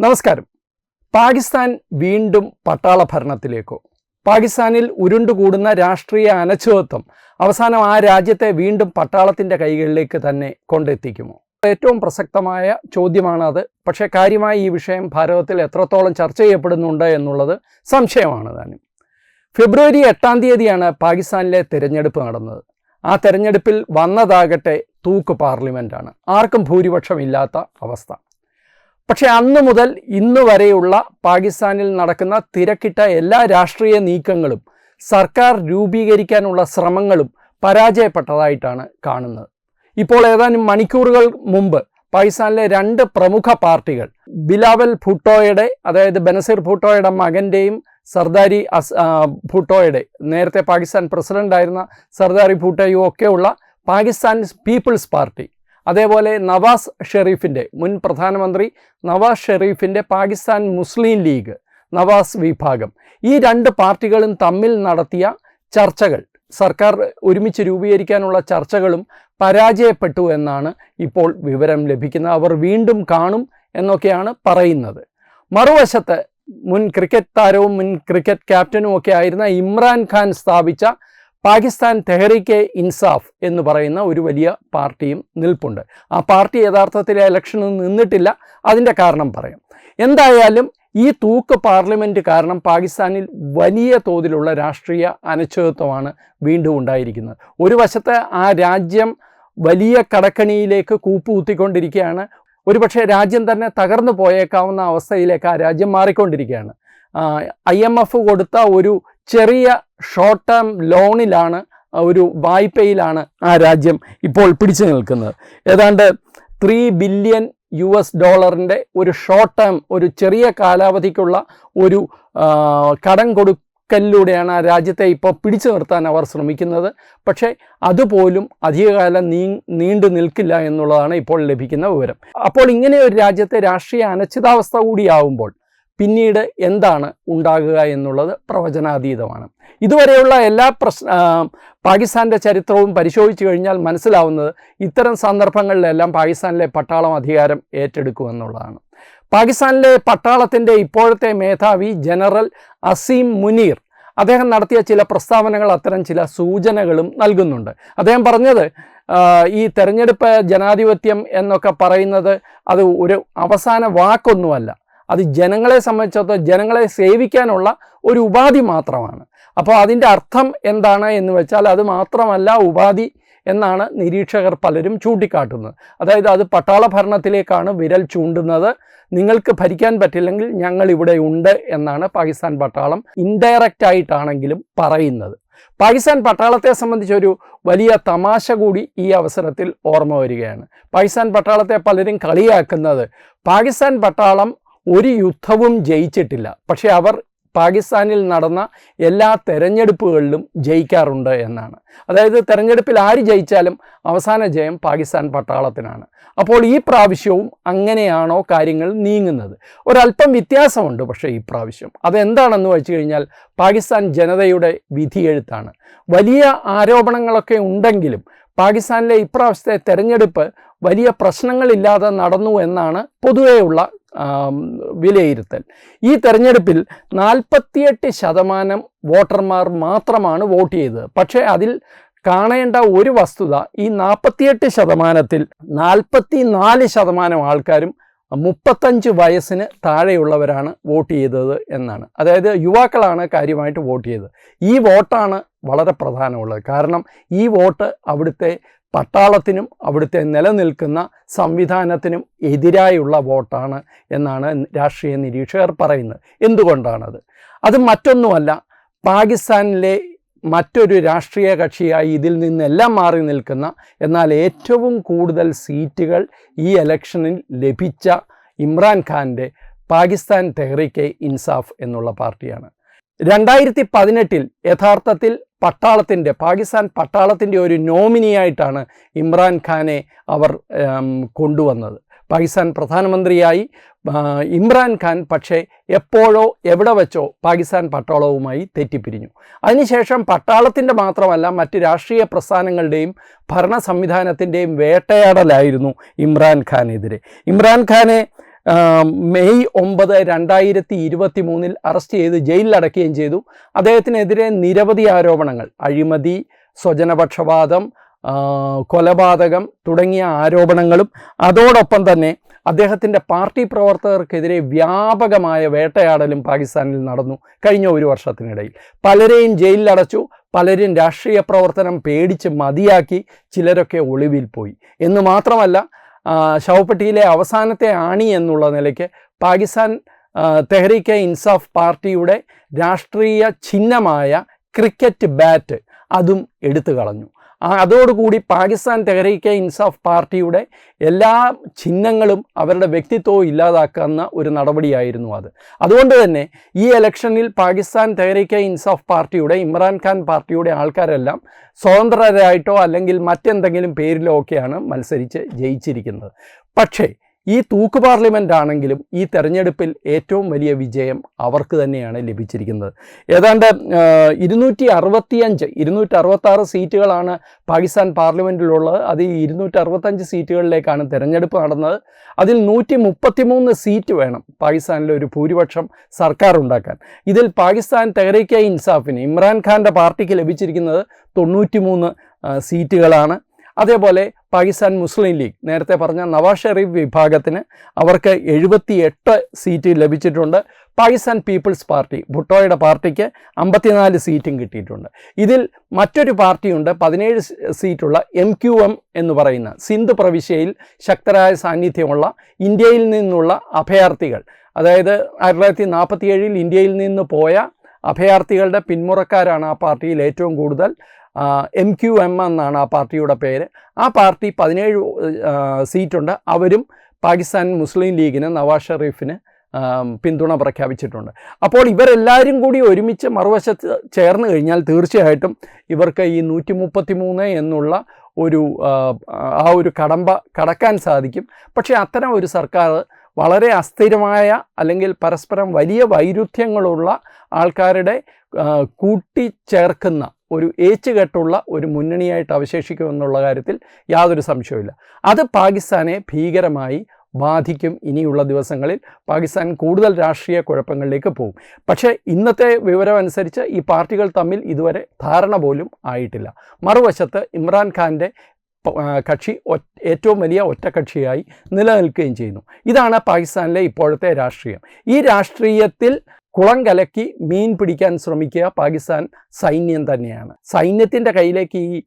നമസ്കാരം. പാകിസ്ഥാൻ വീണ്ടും പട്ടാള ഭരണത്തിലേക്കോ പാകിസ്ഥാനിൽ ഉരുണ്ടുകൂടുന്ന രാഷ്ട്രീയ അനച്ചുവത്വം അവസാനം ആ രാജ്യത്തെ വീണ്ടും പട്ടാളത്തിന്റെ കൈകളിലേക്ക് തന്നെ കൊണ്ടെത്തിക്കുമോ? ഏറ്റവും പ്രസക്തമായ ചോദ്യമാണത് പക്ഷേ കാര്യമായി ഈ വിഷയം ഭാരതത്തിൽ എത്രത്തോളം ചർച്ച ചെയ്യപ്പെടുന്നുണ്ട് എന്നുള്ളത് സംശയമാണ് താനും. ഫെബ്രുവരി എട്ടാം തീയതിയാണ് പാകിസ്ഥാനിലെ തിരഞ്ഞെടുപ്പ് നടന്നത്. ആ തെരഞ്ഞെടുപ്പിൽ വന്നതാകട്ടെ തൂക്ക് പാർലമെന്റാണ് ആർക്കും ഭൂരിപക്ഷം ഇല്ലാത്ത അവസ്ഥ. പക്ഷേ അന്നു മുതൽ ഇന്ന് വരെയുള്ള പാകിസ്ഥാനിൽ നടക്കുന്ന തിരക്കിട്ട എല്ലാ രാഷ്ട്രീയ നീക്കങ്ങളും സർക്കാർ രൂപീകരിക്കാനുള്ള ശ്രമങ്ങളും പരാജയപ്പെട്ടതായിട്ടാണ് കാണുന്നത്. ഇപ്പോൾ ഏതാനും മണിക്കൂറുകൾ മുമ്പ് പാകിസ്ഥാനിലെ രണ്ട് പ്രമുഖ പാർട്ടികൾ ബിലാവൽ ഭുട്ടോയുടെ അതായത് ബനസീർ ഭുട്ടോയുടെ മകന്റെയും സർദാരി അസ് ഭുട്ടോയുടെ നേരത്തെ പാകിസ്ഥാൻ പ്രസിഡന്റായിരുന്ന സർദാരി ഭുട്ടോയും ഒക്കെയുള്ള പാകിസ്ഥാൻ പീപ്പിൾസ് പാർട്ടി അതേപോലെ നവാസ് ഷെറീഫിന്റെ മുൻ പ്രധാനമന്ത്രി നവാസ് ഷെറീഫിന്റെ പാകിസ്ഥാൻ മുസ്ലിം ലീഗ് നവാസ് വിഭാഗം. ഈ രണ്ട് പാർട്ടികളും തമ്മിൽ നടത്തിയ ചർച്ചകൾ സർക്കാർ ഒരുമിച്ച് രൂപീകരിക്കാനുള്ള ചർച്ചകളും പരാജയപ്പെട്ടു എന്നാണ് ഇപ്പോൾ വിവരം ലഭിക്കുന്നത്. അവർ വീണ്ടും കാണും എന്നൊക്കെയാണ് പറയുന്നത്. മറുവശത്ത് മുൻ ക്രിക്കറ്റ് താരവും മുൻ ക്രിക്കറ്റ് ക്യാപ്റ്റനും ഒക്കെ ആയിരുന്ന ഇമ്രാൻ ഖാൻ സ്ഥാപിച്ച പാകിസ്ഥാൻ തെഹ്രീക്കെ ഇൻസാഫ് എന്ന് പറയുന്ന ഒരു വലിയ പാർട്ടിയും നിൽപ്പുണ്ട്. ആ പാർട്ടി യഥാർത്ഥത്തിൽ ഇലക്ഷനിൽ നിന്നിട്ടില്ല. അതിന്റെ കാരണം പറയാം. എന്തായാലും ഈ തൂക്ക് പാർലമെന്റ് കാരണം പാകിസ്ഥാനിൽ വലിയ തോതിലുള്ള രാഷ്ട്രീയ അനിശ്ചിതത്വമാണ് വീണ്ടും ഉണ്ടായിരിക്കുന്നത്. ഒരു വശത്ത് ആ രാജ്യം വലിയ കടക്കണിയിലേക്ക് കൂപ്പുകുത്തിക്കൊണ്ടിരിക്കുകയാണ്. ഒരുപക്ഷെ രാജ്യം തന്നെ തകർന്നു പോയേക്കാവുന്ന അവസ്ഥയിലേക്ക് ആ രാജ്യം മാറിക്കൊണ്ടിരിക്കുകയാണ്. ഐ എം എഫ് കൊടുത്ത ഒരു ചെറിയ ഷോർട്ട് ടേം ലോണിലാണ് ഒരു വായ്പയിലാണ് ആ രാജ്യം ഇപ്പോൾ പിടിച്ചു നിൽക്കുന്നത്. ഏതാണ്ട് ത്രീ ബില്യൺ യു എസ് ഡോളറിന്റെ ഒരു ഷോർട്ട് ടേം ഒരു ചെറിയ കാലാവധിക്കുള്ള ഒരു കടം കൊടുക്കലിലൂടെയാണ് ആ രാജ്യത്തെ ഇപ്പോൾ പിടിച്ചു നിർത്താൻ അവർ ശ്രമിക്കുന്നത്. പക്ഷേ അതുപോലും അധികകാലം നീ നീണ്ടു നിൽക്കില്ല എന്നുള്ളതാണ് ഇപ്പോൾ ലഭിക്കുന്ന വിവരം. അപ്പോൾ ഇങ്ങനെ ഒരു രാജ്യത്തെ രാഷ്ട്രീയ അനിശ്ചിതാവസ്ഥ കൂടിയാവുമ്പോൾ പിന്നീട് എന്താണ് ഉണ്ടാകുക എന്നുള്ളത് പ്രവചനാതീതമാണ്. ഇതുവരെയുള്ള എല്ലാ പ്രശ്ന പാകിസ്ഥാന്റെ ചരിത്രവും പരിശോധിച്ചു കഴിഞ്ഞാൽ മനസ്സിലാവുന്നത് ഇത്തരം സന്ദർഭങ്ങളിലെല്ലാം പാകിസ്ഥാനിലെ പട്ടാളം അധികാരം ഏറ്റെടുക്കുമെന്നുള്ളതാണ്. പാകിസ്ഥാനിലെ പട്ടാളത്തിന്റെ ഇപ്പോഴത്തെ മേധാവി ജനറൽ അസീം മുനീർ അദ്ദേഹം നടത്തിയ ചില പ്രസ്താവനകൾ അത്തരം ചില സൂചനകളും നൽകുന്നുണ്ട്. അദ്ദേഹം പറഞ്ഞത് ഈ തെരഞ്ഞെടുപ്പ് ജനാധിപത്യം എന്നൊക്കെ പറയുന്നത് അത് ഒരു അവസാന വാക്കൊന്നുമല്ല. അത് ജനങ്ങളെ സംബന്ധിച്ചിടത്തോളം ജനങ്ങളെ സേവിക്കാനുള്ള ഒരു ഉപാധി മാത്രമാണ്. അപ്പോൾ അതിന്റെ അർത്ഥം എന്താണ് എന്ന് വെച്ചാൽ അത് മാത്രമല്ല ഉപാധി എന്നാണ് നിരീക്ഷകർ പലരും ചൂണ്ടിക്കാട്ടുന്നത്. അതായത് അത് പട്ടാള ഭരണത്തിലേക്കാണ് വിരൽ ചൂണ്ടുന്നത്. നിങ്ങൾക്ക് ഭരിക്കാൻ പറ്റില്ലെങ്കിൽ ഞങ്ങൾ ഇവിടെ ഉണ്ട് എന്നാണ് പാകിസ്ഥാൻ പട്ടാളം ഇൻഡയറക്റ്റ് ആയിട്ടാണെങ്കിലും പറയുന്നത്. പാകിസ്ഥാൻ പട്ടാളത്തെ സംബന്ധിച്ചൊരു വലിയ തമാശ കൂടി ഈ അവസരത്തിൽ ഓർമ്മ വരികയാണ്. പാകിസ്ഥാൻ പട്ടാളത്തെ പലരും കളിയാക്കുന്നത് പാകിസ്ഥാൻ പട്ടാളം ഒരു യുദ്ധവും ജയിച്ചിട്ടില്ല. പക്ഷേ അവർ പാകിസ്ഥാനിൽ നടന്ന എല്ലാ തെരഞ്ഞെടുപ്പുകളിലും ജയിക്കാറുണ്ട് എന്നാണ്. അതായത് തെരഞ്ഞെടുപ്പിൽ ആര് ജയിച്ചാലും അവസാന ജയം പാകിസ്ഥാൻ പട്ടാളത്തിനാണ്. അപ്പോൾ ഈ പ്രാവശ്യവും അങ്ങനെയാണോ കാര്യങ്ങൾ നീങ്ങുന്നത്? ഒരല്പം വ്യത്യാസമുണ്ട് പക്ഷേ ഈ പ്രാവശ്യം. അതെന്താണെന്ന് വെച്ച് കഴിഞ്ഞാൽ പാകിസ്ഥാൻ ജനതയുടെ വിധിയെഴുത്താണ്. വലിയ ആരോപണങ്ങളൊക്കെ ഉണ്ടെങ്കിലും പാകിസ്ഥാനിലെ ഇപ്രാവശ്യത്തെ തെരഞ്ഞെടുപ്പ് വലിയ പ്രശ്നങ്ങളില്ലാതെ നടന്നു എന്നാണ് പൊതുവെയുള്ള വിലയിരുത്തൽ. ഈ തെരഞ്ഞെടുപ്പിൽ നാൽപ്പത്തിയെട്ട് ശതമാനം വോട്ടർമാർ മാത്രമാണ് വോട്ട് ചെയ്തത്. പക്ഷേ അതിൽ കാണേണ്ട ഒരു വസ്തുത ഈ നാൽപ്പത്തിയെട്ട് ശതമാനത്തിൽ നാൽപ്പത്തി നാല് ശതമാനം ആൾക്കാരും മുപ്പത്തഞ്ച് വയസ്സിന് താഴെയുള്ളവരാണ് വോട്ട് ചെയ്തത് എന്നാണ്. അതായത് യുവാക്കളാണ് കാര്യമായിട്ട് വോട്ട് ചെയ്തത്. ഈ വോട്ടാണ് വളരെ പ്രധാനമുള്ളത്. കാരണം ഈ വോട്ട് അവിടുത്തെ പട്ടാളത്തിനും അവിടുത്തെ നിലനിൽക്കുന്ന സംവിധാനത്തിനും എതിരായുള്ള വോട്ടാണ് എന്നാണ് രാഷ്ട്രീയ നിരീക്ഷകർ പറയുന്നത്. എന്തുകൊണ്ടാണത്? അത് മറ്റൊന്നുമല്ല. പാകിസ്ഥാനിലെ മറ്റൊരു രാഷ്ട്രീയ കക്ഷിയായി ഇതിൽ നിന്നെല്ലാം മാറി നിൽക്കുന്ന എന്നാൽ ഏറ്റവും കൂടുതൽ സീറ്റുകൾ ഈ ഇലക്ഷനിൽ ലഭിച്ച ഇമ്രാൻഖാന്റെ പാകിസ്ഥാൻ തെഹ്രീക്കെ ഇൻസാഫ് എന്നുള്ള പാർട്ടിയാണ്. രണ്ടായിരത്തി പതിനെട്ടിൽ യഥാർത്ഥത്തിൽ പട്ടാളത്തിന്റെ പാകിസ്ഥാൻ പട്ടാളത്തിന്റെ ഒരു നോമിനിയായിട്ടാണ് ഇമ്രാൻഖാനെ അവർ ഉം, കൊണ്ടുവന്നത്. പാകിസ്ഥാൻ പ്രധാനമന്ത്രിയായി ഇമ്രാൻ ഇമ്രാൻഖാൻ പക്ഷേ എപ്പോഴോ എവിടെ വെച്ചോ പാകിസ്ഥാൻ പട്ടാളവുമായി തെറ്റിപ്പിരിഞ്ഞു. അതിനുശേഷം പട്ടാളത്തിന്റെ മാത്രമല്ല മറ്റ് രാഷ്ട്രീയ പ്രസ്ഥാനങ്ങളുടെയും ഭരണ സംവിധാനത്തിന്റെയും വേട്ടയാടലായിരുന്നു ഇമ്രാൻഖാനെതിരെ ഇമ്രാൻഖാനെ മെയ് ഒമ്പത് രണ്ടായിരത്തി ഇരുപത്തി മൂന്നിൽ അറസ്റ്റ് ചെയ്ത് ജയിലിലടക്കുകയും ചെയ്തു. അദ്ദേഹത്തിനെതിരെ നിരവധി ആരോപണങ്ങൾ. അഴിമതി സ്വജനപക്ഷപാതം കൊലപാതകം തുടങ്ങിയ ആരോപണങ്ങളും. അതോടൊപ്പം തന്നെ അദ്ദേഹത്തിന്റെ പാർട്ടി പ്രവർത്തകർക്കെതിരെ വ്യാപകമായ വേട്ടയാടലും പാകിസ്ഥാനിൽ നടന്നു കഴിഞ്ഞ ഒരു വർഷത്തിനിടയിൽ. പലരെയും ജയിലിലടച്ചു. പലരും രാഷ്ട്രീയ പ്രവർത്തനം പേടിച്ച് മതിയാക്കി. ചിലരൊക്കെ ഒളിവിൽ പോയി. എന്ന് മാത്രമല്ല ശവപ്പെട്ടിയിലെ അവസാനത്തെ ആണി എന്നുള്ള നിലയ്ക്ക് പാകിസ്ഥാൻ തെഹ്രീക്കെ ഇൻസാഫ് പാർട്ടിയുടെ രാഷ്ട്രീയ ചിഹ്നമായ ക്രിക്കറ്റ് ബാറ്റ് അതും എടുത്തു കളഞ്ഞു. അതോടുകൂടി പാകിസ്ഥാൻ തെഹരീക്കെ ഇൻസാഫ് പാർട്ടിയുടെ എല്ലാ ചിഹ്നങ്ങളും അവരുടെ വ്യക്തിത്വവും ഇല്ലാതാക്കുന്ന ഒരു നടപടിയായിരുന്നു അത്. അതുകൊണ്ട് തന്നെ ഈ ഇലക്ഷനിൽ പാകിസ്ഥാൻ തെഹരീക്കെ ഇൻസാഫ് പാർട്ടിയുടെ ഇമ്രാൻഖാൻ പാർട്ടിയുടെ ആൾക്കാരെല്ലാം സ്വതന്ത്രരായിട്ടോ അല്ലെങ്കിൽ മറ്റെന്തെങ്കിലും പേരിലോ ഒക്കെയാണ് മത്സരിച്ച് ജയിച്ചിരിക്കുന്നത്. പക്ഷേ ഈ തൂക്ക് പാർലമെന്റ് ആണെങ്കിലും ഈ തെരഞ്ഞെടുപ്പിൽ ഏറ്റവും വലിയ വിജയം അവർക്ക് തന്നെയാണ് ലഭിച്ചിരിക്കുന്നത്. ഏതാണ്ട് ഇരുന്നൂറ്റി അറുപത്തിയഞ്ച് ഇരുന്നൂറ്റി അറുപത്താറ് സീറ്റുകളാണ് പാകിസ്ഥാൻ പാർലമെന്റിലുള്ളത് അത് ഈ ഇരുന്നൂറ്റി അറുപത്തഞ്ച് സീറ്റുകളിലേക്കാണ് തെരഞ്ഞെടുപ്പ് നടന്നത്. അതിൽ നൂറ്റി മുപ്പത്തിമൂന്ന് സീറ്റ് വേണം പാകിസ്ഥാനിലെ ഒരു ഭൂരിപക്ഷം സർക്കാർ ഉണ്ടാക്കാൻ. ഇതിൽ പാകിസ്ഥാൻ തെഹ്രീക്കെ ഇൻസാഫിന് ഇമ്രാൻഖാന്റെ പാർട്ടിക്ക് ലഭിച്ചിരിക്കുന്നത് തൊണ്ണൂറ്റിമൂന്ന് ആ, സീറ്റുകളാണ്. അതേപോലെ പാകിസ്ഥാൻ മുസ്ലിം ലീഗ്. നേരത്തെ പറഞ്ഞ നവാസ് ഷെറീഫ് വിഭാഗത്തിന് അവർക്ക് എഴുപത്തി എട്ട് സീറ്റ് ലഭിച്ചിട്ടുണ്ട്. പാകിസ്ഥാൻ പീപ്പിൾസ് പാർട്ടി ഭുട്ടോയുടെ പാർട്ടിക്ക് അമ്പത്തിനാല് സീറ്റും കിട്ടിയിട്ടുണ്ട്. ഇതിൽ മറ്റൊരു പാർട്ടിയുണ്ട് പതിനേഴ് സീറ്റുള്ള എം ക്യു എം എന്ന് പറയുന്ന സിന്ധ് പ്രവിശ്യയിൽ ശക്തരായ സാന്നിധ്യമുള്ള ഇന്ത്യയിൽ നിന്നുള്ള അഭയാർത്ഥികൾ. അതായത് ആയിരത്തി തൊള്ളായിരത്തി നാൽപ്പത്തിയേഴിൽ ഇന്ത്യയിൽ നിന്ന് പോയ അഭയാർത്ഥികളുടെ പിന്മുറക്കാരാണ് ആ പാർട്ടിയിൽ ഏറ്റവും കൂടുതൽ. എം ക്യു എം എന്നാണ് ആ പാർട്ടിയുടെ പേര്. ആ പാർട്ടി പതിനേഴ് സീറ്റുണ്ട്. അവരും പാകിസ്ഥാൻ മുസ്ലിം ലീഗിന് നവാസ് ഷെറീഫിന് പിന്തുണ പ്രഖ്യാപിച്ചിട്ടുണ്ട്. അപ്പോൾ ഇവരെല്ലാവരും കൂടി ഒരുമിച്ച് മറുവശത്ത് ചേർന്ന് കഴിഞ്ഞാൽ തീർച്ചയായിട്ടും ഇവർക്ക് ഈ നൂറ്റി മുപ്പത്തി മൂന്ന് എന്നുള്ള ഒരു ആ, ഒരു കടമ്പ കടക്കാൻ സാധിക്കും. പക്ഷേ അത്തരം ഒരു സർക്കാർ വളരെ അസ്ഥിരമായ അല്ലെങ്കിൽ പരസ്പരം വലിയ വൈരുദ്ധ്യങ്ങളുള്ള ആൾക്കാരുടെ കൂട്ടിച്ചേർക്കുന്ന ഒരു ഏച്ചുകെട്ടുള്ള ഒരു മുന്നണിയായിട്ട് അവശേഷിക്കുമെന്നുള്ള കാര്യത്തിൽ യാതൊരു സംശയവുമില്ല. അത് പാകിസ്ഥാനെ ഭീകരമായി ബാധിക്കും ഇനിയുള്ള ദിവസങ്ങളിൽ. പാകിസ്ഥാൻ കൂടുതൽ രാഷ്ട്രീയ കുഴപ്പങ്ങളിലേക്ക് പോകും. പക്ഷേ ഇന്നത്തെ വിവരമനുസരിച്ച് ഈ പാർട്ടികൾ തമ്മിൽ ഇതുവരെ ധാരണ പോലും ആയിട്ടില്ല. മറുവശത്ത് ഇമ്രാൻഖാന്റെ കക്ഷി ഏറ്റവും വലിയ ഒറ്റക്കക്ഷിയായി നിലനിൽക്കുകയും ചെയ്യുന്നു. ഇതാണ് പാകിസ്ഥാനിലെ ഇപ്പോഴത്തെ രാഷ്ട്രീയം. ഈ രാഷ്ട്രീയത്തിൽ കുളം കലക്കി മീൻ പിടിക്കാൻ ശ്രമിക്കുക പാകിസ്ഥാൻ സൈന്യം തന്നെയാണ്. സൈന്യത്തിന്റെ കയ്യിലേക്ക് ഈ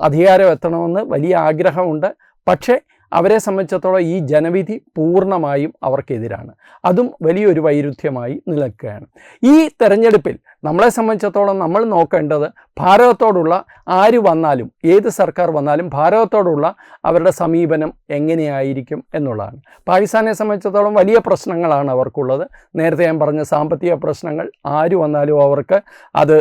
അധികാരം എത്തണമെന്ന് വലിയ ആഗ്രഹമുണ്ട്. പക്ഷേ അവരെ സംബന്ധിച്ചിടത്തോളം ഈ ജനവിധി പൂർണമായും അവർക്കെതിരാണ്. അതും വലിയൊരു വൈരുദ്ധ്യമായി നിലക്കുകയാണ്. ഈ തെരഞ്ഞെടുപ്പിൽ നമ്മളെ സംബന്ധിച്ചിടത്തോളം നമ്മൾ നോക്കേണ്ടത് ഭാരതത്തോടുള്ള ആര് വന്നാലും ഏത് സർക്കാർ വന്നാലും ഭാരതത്തോടുള്ള അവരുടെ സമീപനം എങ്ങനെയായിരിക്കും എന്നുള്ളതാണ്. പാകിസ്ഥാനെ സംബന്ധിച്ചിടത്തോളം വലിയ പ്രശ്നങ്ങളാണ് അവർക്കുള്ളത്. നേരത്തെ ഞാൻ പറഞ്ഞ സാമ്പത്തിക പ്രശ്നങ്ങൾ ആര് വന്നാലും അവർക്ക് അത്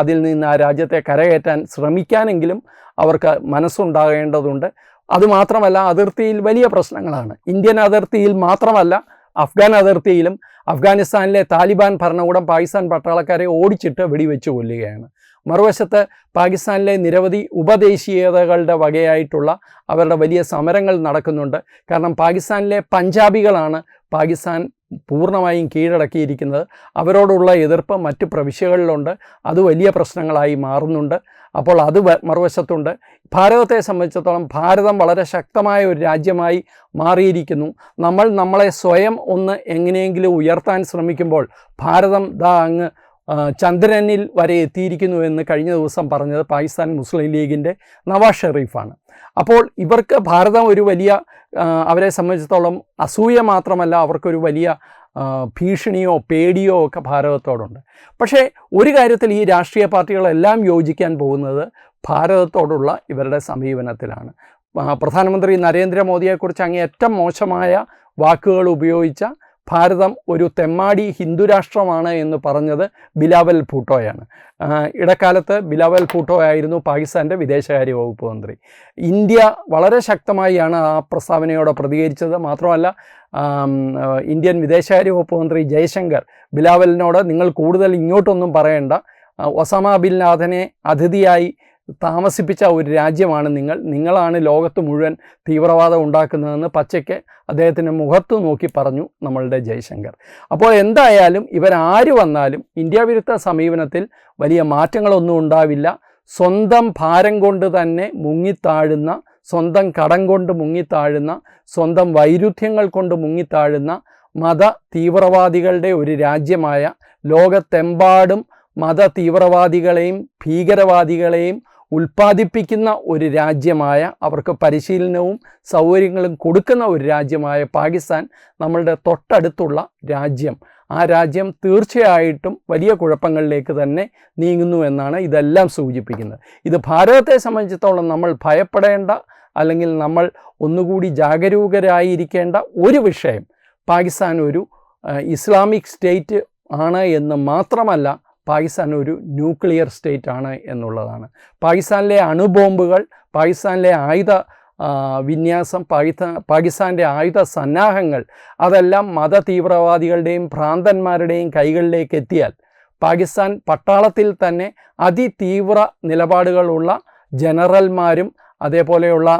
അതിൽ നിന്ന് ആ രാജ്യത്തെ കരകയറ്റാൻ ശ്രമിക്കാനെങ്കിലും അവർക്ക് മനസ്സുണ്ടാകേണ്ടതുണ്ട്. അതുമാത്രമല്ല അതിർത്തിയിൽ വലിയ പ്രശ്നങ്ങളാണ്. ഇന്ത്യൻ അതിർത്തിയിൽ മാത്രമല്ല അഫ്ഗാൻ അതിർത്തിയിലും അഫ്ഗാനിസ്ഥാനിലെ താലിബാൻ ഭരണകൂടം പാകിസ്ഥാൻ പട്ടാളക്കാരെ ഓടിച്ചിട്ട് വെടിവെച്ച് കൊല്ലുകയാണ്. മറുവശത്ത് പാകിസ്ഥാനിലെ നിരവധി ഉപദേശീയതകളുടെ വകയായിട്ടുള്ള അവരുടെ വലിയ സമരങ്ങൾ നടക്കുന്നുണ്ട്. കാരണം പാകിസ്ഥാനിലെ പഞ്ചാബികളാണ് പാകിസ്ഥാൻ പൂർണമായും കീഴടക്കിയിരിക്കുന്നത്. അവരോടുള്ള എതിർപ്പ് മറ്റ് പ്രവിശ്യകളിലുണ്ട്. അത് വലിയ പ്രശ്നങ്ങളായി മാറുന്നുണ്ട്. അപ്പോൾ അത് മറുവശത്തുണ്ട്. ഭാരതത്തെ സംബന്ധിച്ചിടത്തോളം ഭാരതം വളരെ ശക്തമായ ഒരു രാജ്യമായി മാറിയിരിക്കുന്നു. നമ്മൾ നമ്മളെ സ്വയം ഒന്ന് എങ്ങനെയെങ്കിലും ഉയർത്താൻ ശ്രമിക്കുമ്പോൾ ഭാരതം ദാ അങ്ങ് ചന്ദ്രനിൽ വരെ എത്തിയിരിക്കുന്നു എന്ന് കഴിഞ്ഞ ദിവസം പറഞ്ഞത് പാകിസ്ഥാൻ മുസ്ലിം ലീഗിന്റെ നവാസ് ഷെറീഫാണ്. അപ്പോൾ ഇവർക്ക് ഭാരതം ഒരു വലിയ അവരെ സംബന്ധിച്ചിടത്തോളം അസൂയ മാത്രമല്ല അവർക്കൊരു വലിയ ഭീഷണിയോ പേടിയോ ഒക്കെ ഭാരതത്തോടുണ്ട്. പക്ഷേ ഒരു കാര്യത്തിൽ ഈ രാഷ്ട്രീയ പാർട്ടികളെല്ലാം യോജിക്കാൻ പോകുന്നത് ഭാരതത്തോടുള്ള ഇവരുടെ സമീപനത്തിലാണ്. പ്രധാനമന്ത്രി നരേന്ദ്രമോദിയെക്കുറിച്ച് അങ്ങേയറ്റം മോശമായ വാക്കുകൾ ഉപയോഗിച്ച ഭാരതം ഒരു തെമ്മാടി ഹിന്ദു രാഷ്ട്രമാണ് എന്ന് പറഞ്ഞത് ബിലാവൽ ഭൂട്ടോയാണ്. ഇടക്കാലത്ത് ബിലാവൽ ഭൂട്ടോ ആയിരുന്നു പാകിസ്ഥാന്റെ വിദേശകാര്യ വകുപ്പ് മന്ത്രി. ഇന്ത്യ വളരെ ശക്തമായാണ് ആ പ്രസ്താവനയോട് പ്രതികരിച്ചത്. മാത്രമല്ല ഇന്ത്യൻ വിദേശകാര്യ വകുപ്പ് മന്ത്രി ജയശങ്കർ ബിലാവലിനോട് നിങ്ങൾ കൂടുതൽ ഇങ്ങോട്ടൊന്നും പറയേണ്ട. ഒസാമ ബിൻ ലാദനെ അതിഥിയായി താമസിപ്പിച്ച ഒരു രാജ്യമാണ് നിങ്ങൾ. നിങ്ങളാണ് ലോകത്ത് മുഴുവൻ തീവ്രവാദം ഉണ്ടാക്കുന്നതെന്ന് പച്ചയ്ക്ക് അദ്ദേഹത്തിന്റെ മുഖത്ത് നോക്കി പറഞ്ഞു നമ്മളുടെ ജയശങ്കർ. അപ്പോൾ എന്തായാലും ഇവരാര് വന്നാലും ഇന്ത്യ വിരുദ്ധ സമീപനത്തിൽ വലിയ മാറ്റങ്ങളൊന്നും ഉണ്ടാവില്ല. സ്വന്തം ഭാരം കൊണ്ട് തന്നെ മുങ്ങിത്താഴുന്ന സ്വന്തം കടം കൊണ്ട് മുങ്ങിത്താഴുന്ന സ്വന്തം വൈരുദ്ധ്യങ്ങൾ കൊണ്ട് മുങ്ങിത്താഴുന്ന മത തീവ്രവാദികളുടെ ഒരു രാജ്യമായ ലോകത്തെമ്പാടും മത തീവ്രവാദികളെയും ഭീകരവാദികളെയും ഉൽപ്പാദിപ്പിക്കുന്ന ഒരു രാജ്യമായ അവർക്ക് പരിശീലനവും സൗകര്യങ്ങളും കൊടുക്കുന്ന ഒരു രാജ്യമായ പാകിസ്ഥാൻ നമ്മളുടെ തൊട്ടടുത്തുള്ള രാജ്യം. ആ രാജ്യം തീർച്ചയായിട്ടും വലിയ കുഴപ്പങ്ങളിലേക്ക് തന്നെ നീങ്ങുന്നു എന്നാണ് ഇതെല്ലാം സൂചിപ്പിക്കുന്നത്. ഇത് ഭാരതത്തെ സംബന്ധിച്ചിടത്തോളം നമ്മൾ ഭയപ്പെടേണ്ട അല്ലെങ്കിൽ നമ്മൾ ഒന്നുകൂടി ജാഗരൂകരായിരിക്കേണ്ട ഒരു വിഷയം പാകിസ്ഥാൻ ഒരു ഇസ്ലാമിക് സ്റ്റേറ്റ് ആണ് എന്ന് മാത്രമല്ല പാകിസ്ഥാൻ ഒരു ന്യൂക്ലിയർ സ്റ്റേറ്റ് ആണ് എന്നുള്ളതാണ്. പാകിസ്ഥാനിലെ അണുബോംബുകൾ പാകിസ്ഥാനിലെ ആയുധ വിന്യാസം പാകിസ്ഥാൻ പാകിസ്ഥാന്റെ ആയുധ സന്നാഹങ്ങൾ അതെല്ലാം മത തീവ്രവാദികളുടെയും ഭ്രാന്തന്മാരുടെയും കൈകളിലേക്ക് എത്തിയാൽ പാകിസ്ഥാൻ പട്ടാളത്തിൽ തന്നെ അതിതീവ്ര നിലപാടുകളുള്ള ജനറൽമാരും അതേപോലെയുള്ള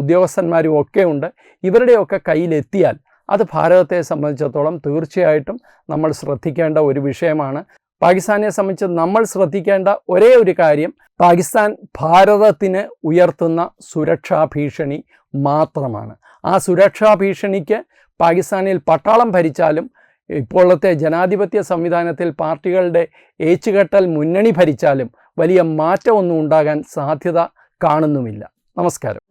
ഉദ്യോഗസ്ഥന്മാരും ഒക്കെ ഉണ്ട്. ഇവരുടെയൊക്കെ കയ്യിലെത്തിയാൽ അത് ഭാരതത്തെ സംബന്ധിച്ചിടത്തോളം തീർച്ചയായിട്ടും നമ്മൾ ശ്രദ്ധിക്കേണ്ട ഒരു വിഷയമാണ്. പാകിസ്ഥാനെ സംബന്ധിച്ച് നമ്മൾ ശ്രദ്ധിക്കേണ്ട ഒരേ ഒരു കാര്യം പാകിസ്ഥാൻ ഭാരതത്തിന് ഉയർത്തുന്ന സുരക്ഷാ ഭീഷണി മാത്രമാണ്. ആ സുരക്ഷാ ഭീഷണിക്ക് പാകിസ്ഥാനിൽ പട്ടാളം ഭരിച്ചാലും ഇപ്പോഴത്തെ ജനാധിപത്യ സംവിധാനത്തിൽ പാർട്ടികളുടെ ഏച്ചുകെട്ടൽ മുന്നണി ഭരിച്ചാലും വലിയ മാറ്റമൊന്നും ഉണ്ടാകാൻ സാധ്യത കാണുന്നുമില്ല. നമസ്കാരം.